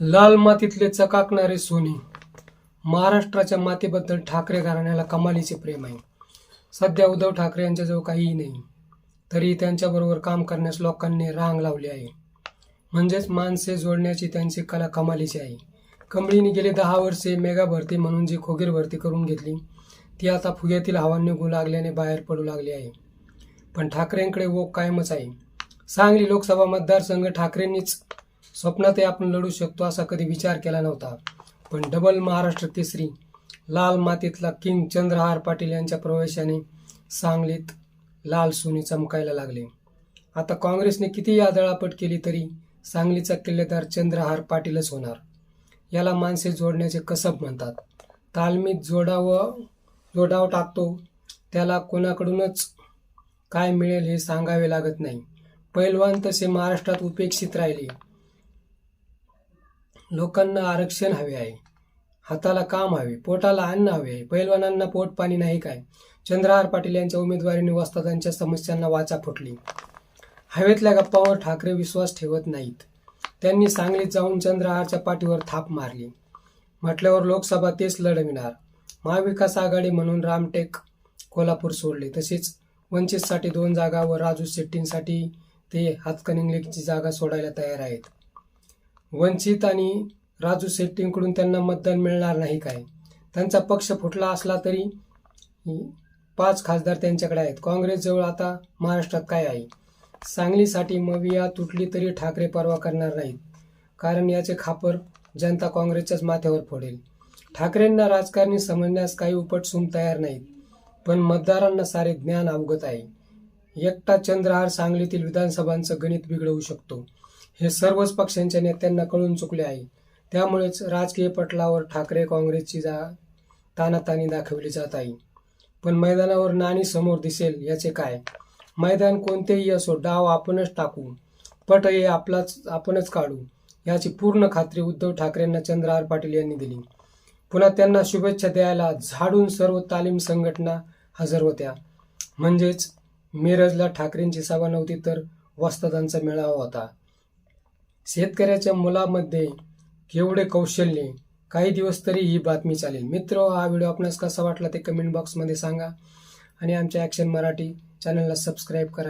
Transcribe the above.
लाल मातीतले चकाकणारे सोने. महाराष्ट्राच्या मातीबद्दल ठाकरे घराण्याला कमालीचे प्रेम आहे. सध्या उद्धव ठाकरे यांच्याजवळ काहीही नाही. तरी त्यांच्याबरोबर काम करण्यास लोकांनी रांग लावली आहे. म्हणजेच माणसे जोडण्याची त्यांची कला कमालीची आहे. कंबळीने गेले दहा वर्षे मेगा भरती म्हणून जी खोगीर भरती करून घेतली ती आता फुग्यातील हवा निघू लागल्याने बाहेर पडू लागली आहे. पण ठाकरेंकडे वो कायमच आहे. सांगली लोकसभा मतदारसंघ ठाकरेंनीच स्वप्नातही आपण लढू शकतो असा कधी विचार केला नव्हता. पण डबल महाराष्ट्र केसरी लाल मातीतला किंग चंद्रहार पाटील यांच्या प्रवेशाने सांगलीत लाल सोने चमकायला लागले. आता काँग्रेसने कितीही आदळापट केली तरी सांगलीचा किल्लेदार चंद्रहार पाटीलच होणार. याला माणसे जोडण्याचे कसब म्हणतात. तालमीत जोडावं जोडाव टाकतो त्याला कोणाकडूनच काय मिळेल हे सांगावे लागत नाही. पैलवान तसे महाराष्ट्रात उपेक्षित राहिले. लोकांना आरक्षण हवे आहे. हाताला काम हवे पोटाला अन्न हवे आहे पैलवानांना पोट पाणी नाही काय? चंद्रहार पाटील यांच्या उमेदवारीने वस्तादांच्या समस्यांना वाचा फुटली. हवेतल्या गप्पावर ठाकरे विश्वास ठेवत नाहीत. त्यांनी सांगलीत जाऊन चंद्रहारच्या पाठीवर थाप मारली. म्हटल्यावर लोकसभा तेच लढविणार. महाविकास आघाडी म्हणून रामटेक कोल्हापूर सोडले. तसेच वंचितसाठी दोन जागा व राजू शेट्टींसाठी ते हातकणंगलेची जागा सोडायला तयार आहेत. वंचित आणि राजू शेट्टींकडून त्यांना मतदान मिळणार नाही काय? त्यांचा पक्ष फुटला असला तरी पाच खासदार त्यांच्याकडे आहेत. काँग्रेसजवळ आता महाराष्ट्रात काय आहे? सांगलीसाठी मविया तुटली तरी ठाकरे परवा करणार नाहीत. कारण याचे खापर जनता काँग्रेसच्याच माथ्यावर फोडेल. ठाकरेंना राजकारणी समजण्यास काही उपटसूम तयार नाहीत. पण मतदारांना सारे ज्ञान अवगत आहे. एकटा चंद्रहार सांगलीतील विधानसभांचं गणित बिघडवू शकतो. हे सर्वच पक्षांच्या नेत्यांना कळून चुकले आहे. त्यामुळेच राजकीय पटलावर ठाकरे काँग्रेसची जा तानातानी दाखवली जात आहे. पण मैदानावर नाणी समोर दिसेल याचे काय? मैदान कोणतेही असो डाव आपणच टाकू पट हे आपलाच आपणच काढू याची पूर्ण खात्री उद्धव ठाकरेंना चंद्रहार पाटील यांनी दिली. पुन्हा त्यांना शुभेच्छा द्यायला झाडून सर्व तालीम संघटना हजर होत्या. म्हणजेच मिरजला ठाकरेंची सभा नव्हती तर वस्तादांचा मेळावा होता. शेतकऱ्याच्या मुलामध्ये केवढे कौशल्य काही दिवस तरी ही बातमी चालेल. मित्र हा व्हिडिओ आपणास कसा वाटला ते कमेंट बॉक्समध्ये सांगा आणि आमच्या ॲक्शन मराठी चॅनलला सबस्क्राईब करा.